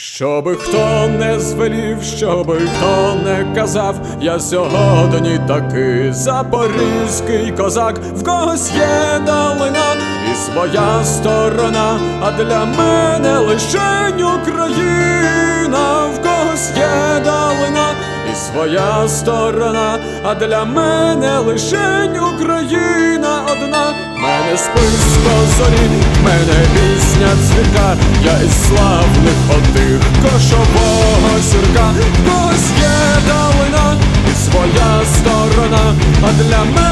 Щоби хто не звелів, щоби хто не казав, я сьогодні такий запорізький козак, в когось є долина і своя сторона, а для мене лишень Україна, в когось є долина і своя сторона, а для мене лишень Україна одна, мене списка зорі, мене пісня цвіка, я із славних отих кошового сірка, хтось є долина і своя сторона, а для мене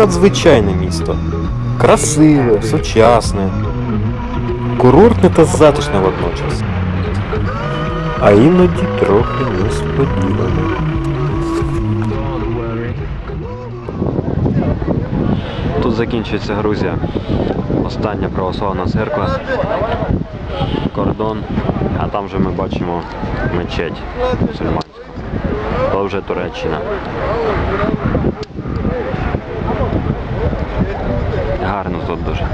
надзвичайне місто. Красиве, сучасне, курортне та затишне водночас. А іноді трохи несподіване. Тут закінчується Грузія. Остання православна церква. Кордон. А там вже ми бачимо мечеть мусульманську. То вже Туреччина. Гарно тут дуже.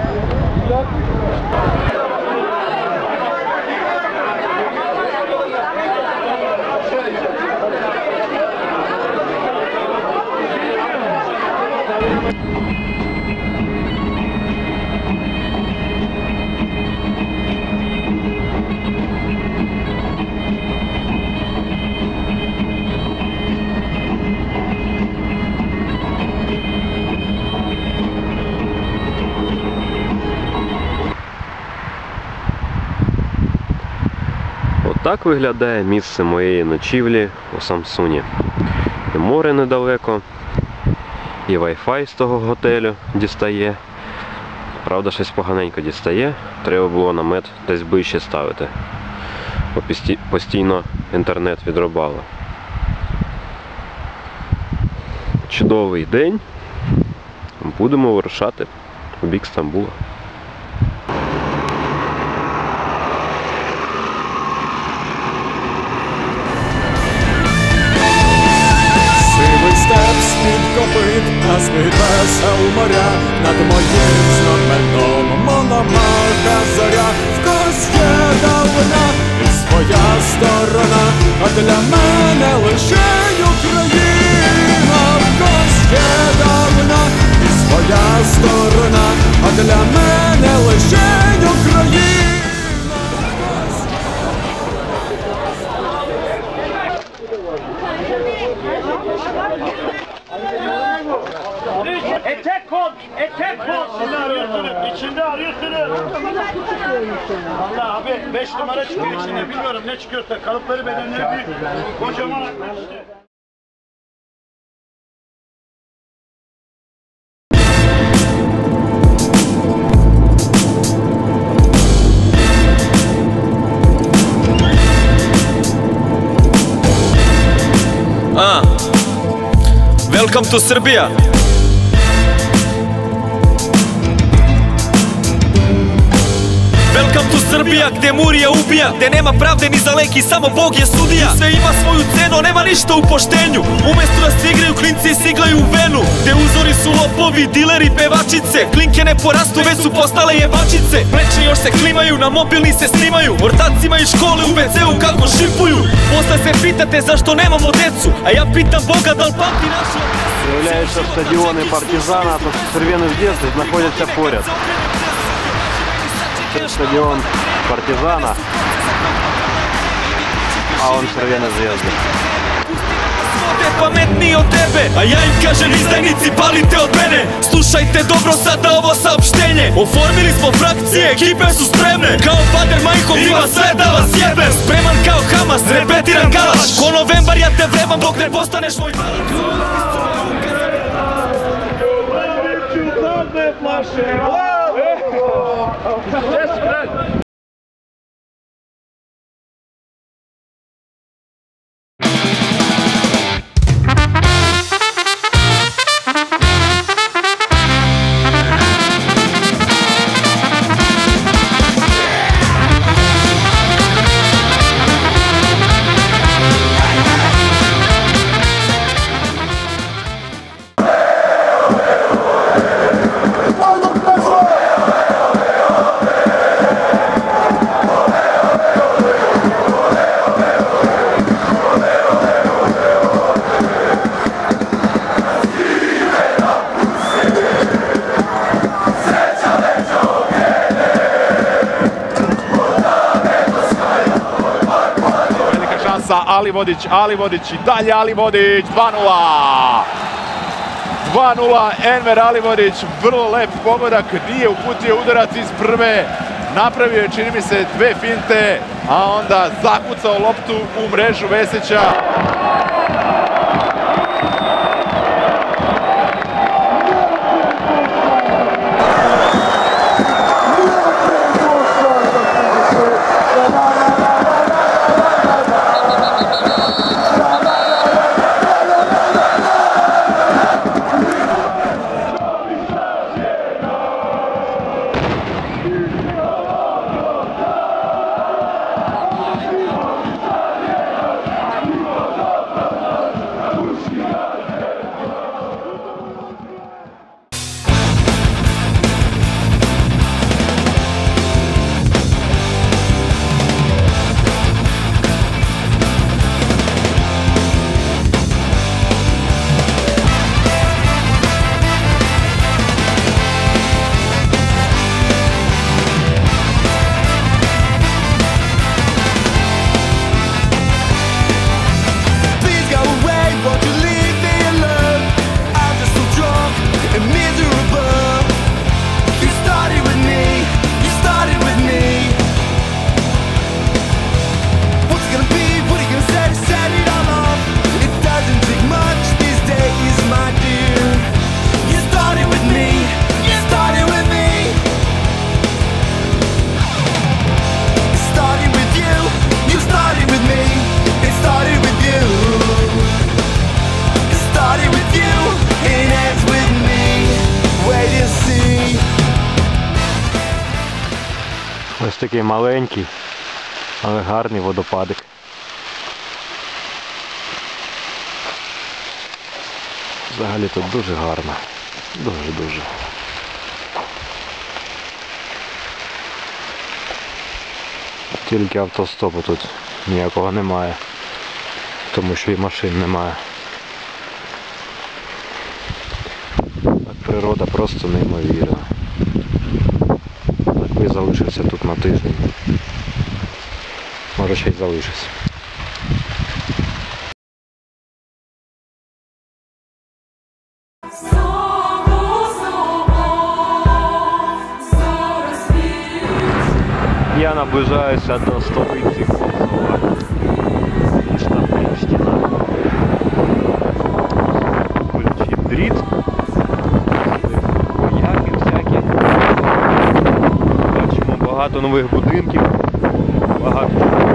Отак виглядає місце моєї ночівлі у Самсуні. І море недалеко, і Wi-Fi з того готелю дістає. Правда, щось поганенько дістає. Треба було намет десь ближче ставити. Бо постійно інтернет відрубало. Чудовий день. Будемо вирушати у бік Стамбула. Степ копит, а з-під весел моря. Над моїм знаменом мономаха зоря. В когось є давина і своя сторона, а для мене лишень Україна, в когось є давина і своя сторона, а для мене лишень Україна. Etek kol, etek kol. İçinde arıyorsunuz, içinde arıyorsunuz. Allah abi 5 numara çıkıyor içinde, bilmiyorum ne çıkıyorsa. Kalıpları bedenleri büyük. Kocaman Welcome to Serbia. Srbija gdje Murija ubija Gdje nema pravde ni za lek i samo Bog je sudija Sve ima svoju cenu, nema ništa u poštenju Umjesto da se igraju klinci siglaju u venu Gdje uzori su lopovi, dileri, pevačice Klinke ne porastu, već su postale jebačice Pleće još se klimaju, na mobilni se snimaju Ortacima iz škole u WC-u kako šipuju Posle se pitate zašto nemamo decu A ja pitam Boga da li pamti našu Виявляється, стадіони партизана та Червоних Дєздів знаходяться поряд. Стадіон Партизана, а он Црвена звезда. Те паметни од тебе, а ја им кажам изданици, палите од мене. Слушајте добро сада ово саопштење. Оформили смо фракција, екипе су спремне. Као Падер Мајков има све да вас јебе Спреман као Хамас, репетиран галаш Ко новембар ја те времам, док не постанеш мој балак Љубав плаше, Ali Vodić, Ali Vodić i dalje Ali Vodić, 2-0. 2-0, Enver Alivodić, vrlo lep pogodak, nije uputio udarac iz prve, napravio je, čini mi se, dve finte, a onda zakucao loptu u mrežu Vesića. Ось такий маленький, але гарний водопадик. Взагалі тут дуже гарно. Дуже-дуже. Тільки автостопу тут ніякого немає. Тому що і машин немає. Природа просто неймовірна. Залишився тут на тиждень. Може ще й залишився. Я наближаюся до столиці багато нових будинків. Багато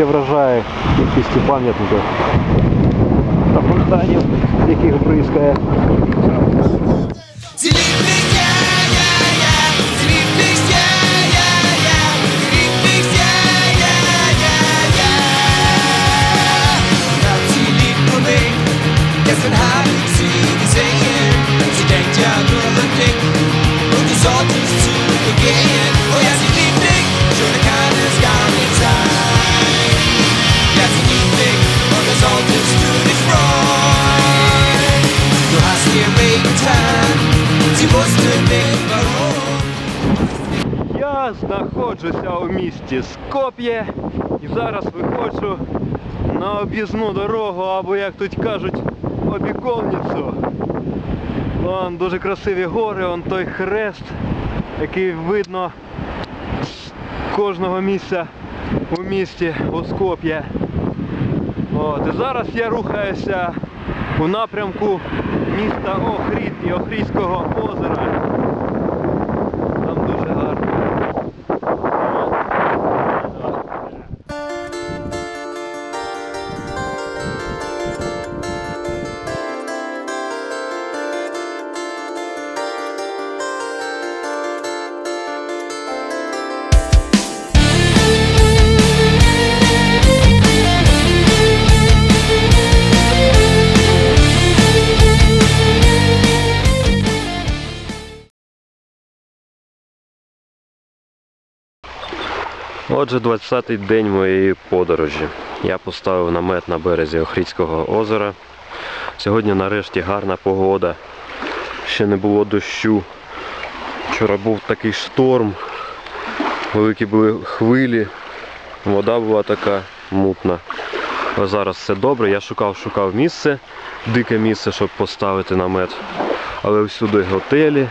Скоп'є вражає кількістю пам'ятників та фонтанів, з яких бризкає. Місті Скоп'є і зараз виходжу на об'їзну дорогу, або як тут кажуть, обіковницю. Вон дуже красиві гори, вон той хрест, який видно з кожного місця у місті у Скоп'є. От, і зараз я рухаюся у напрямку міста Охрід і Охрідського озера. Отже, 20-й день моєї подорожі. Я поставив намет на березі Охрідського озера. Сьогодні нарешті гарна погода. Ще не було дощу. Вчора був такий шторм. Великі були хвилі. Вода була така мутна. А зараз все добре. Я шукав, шукав місце, дике місце, щоб поставити намет. Але всюди готелі.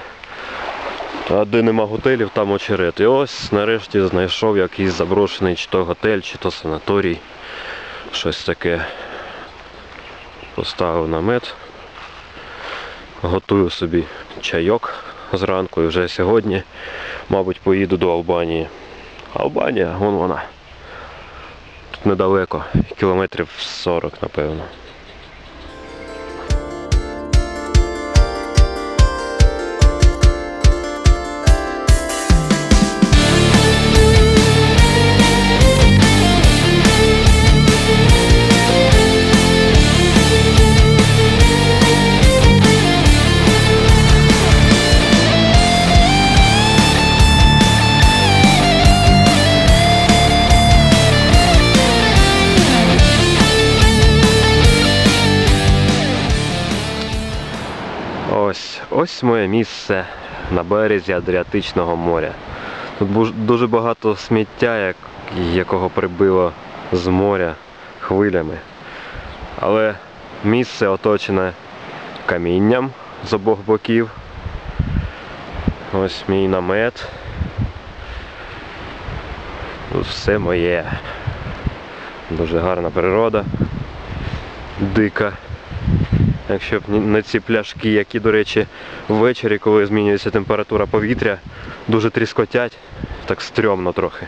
А де нема готелів, там очерет. І ось нарешті знайшов якийсь заброшений чи то готель, чи то санаторій. Щось таке. Поставив намет. Готую собі чайок зранку і вже сьогодні, мабуть, поїду до Албанії. Албанія, вон вона. Тут недалеко, кілометрів 40, напевно. Ось, моє місце на березі Адріатичного моря. Тут дуже багато сміття, якого прибило з моря хвилями. Але місце оточене камінням з обох боків. Ось мій намет. Тут все моє. Дуже гарна природа. Дика. Якщо б не ці пляшки, які, до речі, ввечері, коли змінюється температура повітря, дуже тріскотять, так стрьомно трохи.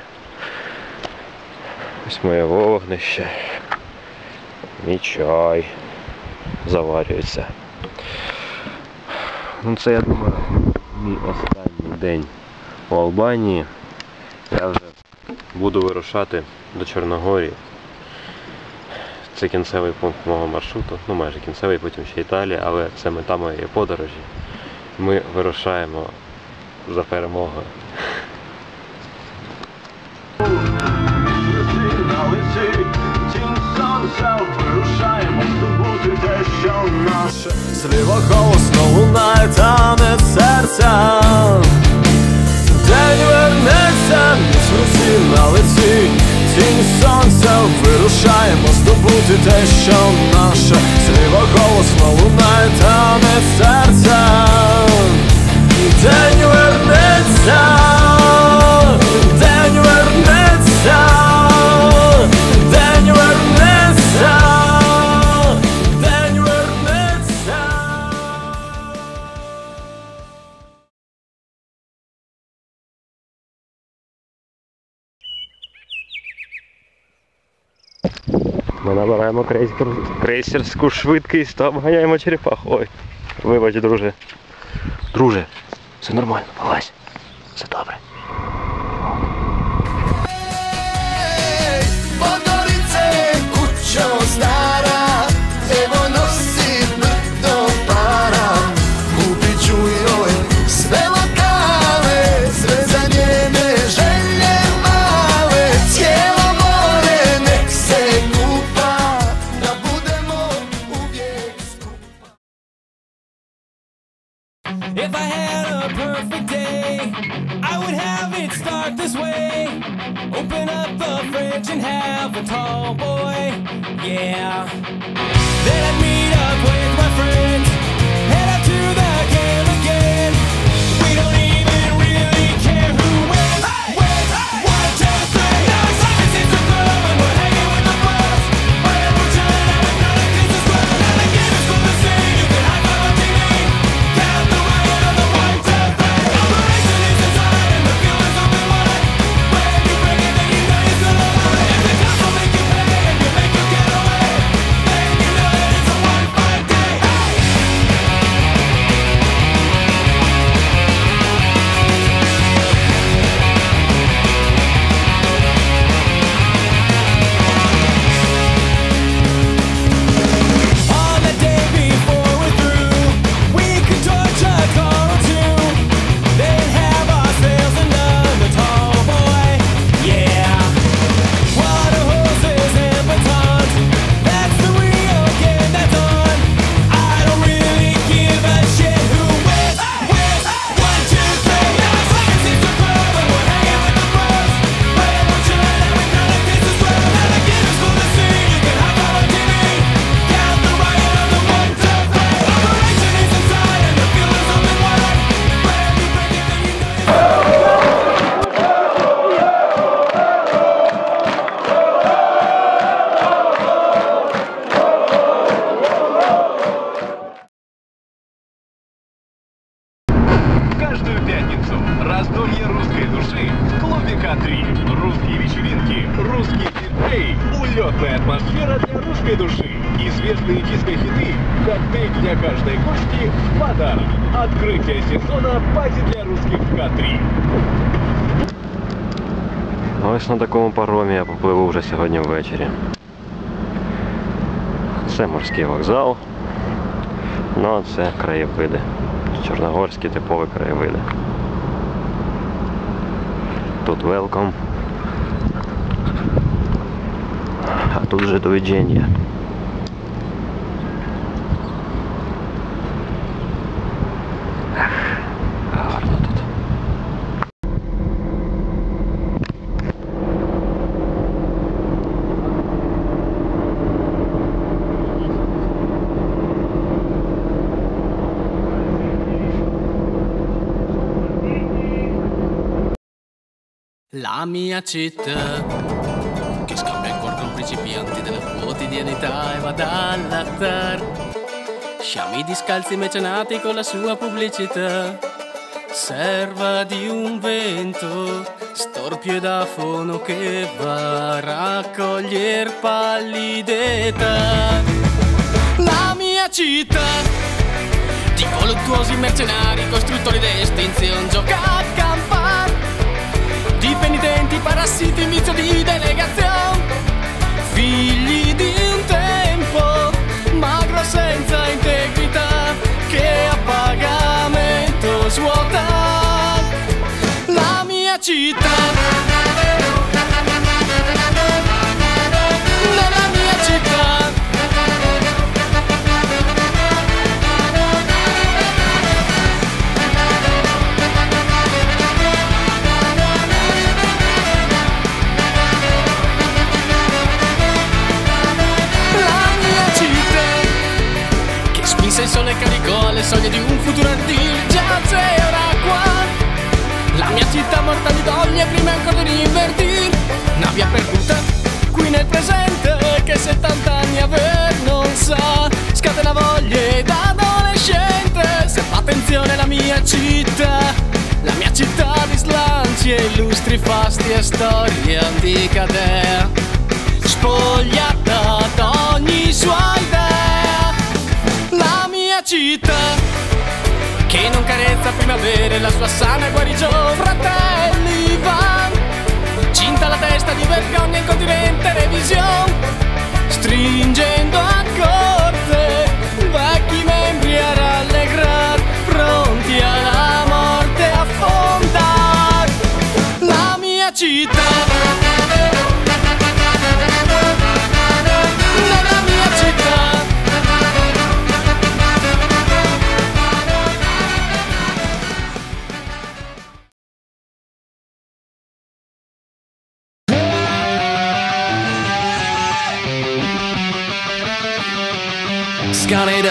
Ось моє вогнище. Мій чай заварюється. Ну це, я думаю, мій останній день у Албанії. Я вже буду вирушати до Чорногорії. Це кінцевий пункт мого маршруту, ну майже кінцевий, потім ще Італія, але це мета моєї подорожі. Ми вирушаємо за перемогою. вирушаємо здобути те, що голосно лунає танець серця. День вернеться, ніч руці на лиці. Тінь сонця вирушаємо здобути те, що наше. Зліва голосно лунає танець серця. День вернеться, Ми набираємо крейсер, крейсерську швидкість та обганяємо черепаху. Ой, вибач, друже. Друже, все нормально, полазь. Все добре. Perfect day, I would have it start this way. Open up the fridge and have a tall boy, yeah. Then I'd meet up with my friends, head out to the game again. Ось на такому паромі я попливу вже сьогодні ввечері. Це морський вокзал. Ну а це краєвиди. Чорногорські типові краєвиди. Тут велком. А тут же доведення. La mia città che scambia cuore con principianti della quotidianità e va dall'attar. Sciami discalzi mecenati con la sua pubblicità. Serva di un vento, storpio e dafono che va a raccoglier pallidetà. La mia città di voluttuosi mercenari, costruttori d'estinzione, gioca a campare di penitenti, parassiti, inizio di delegazione, figli di un tempo, magro senza integrità, che a pagamento svuota la mia città. Soglie di un futuro ardile giace ora qua. La mia città morta di doglie prima ancora di invertire una perduta qui nel presente che 70 anni aver non sa. Scatena voglie da adolescente se fa attenzione la mia città. La mia città di slanci e illustri fasti e storie antica dea spogliata da sua idea. Città che non carezza primavera e la sua sana guarigione. Fratelli van. Cinta la testa di vergogna in continente revisione stringendo a corte vecchi membri a rallegrar pronti alla morte affondar. La mia città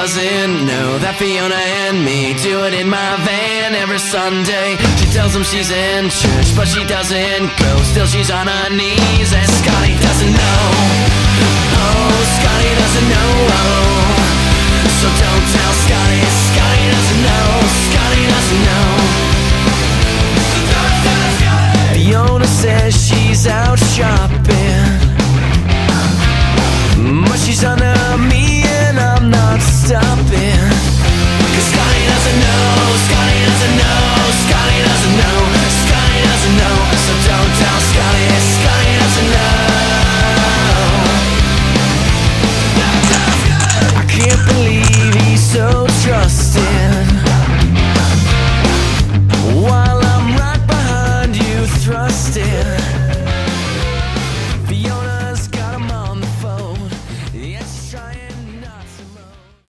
doesn't know that Fiona and me do it in my van every Sunday. She tells him she's in church, but she doesn't go. Still, she's on her knees, and Scotty doesn't know. Oh, Scotty doesn't know. So don't tell Scotty. Scotty doesn't know. Scotty doesn't know.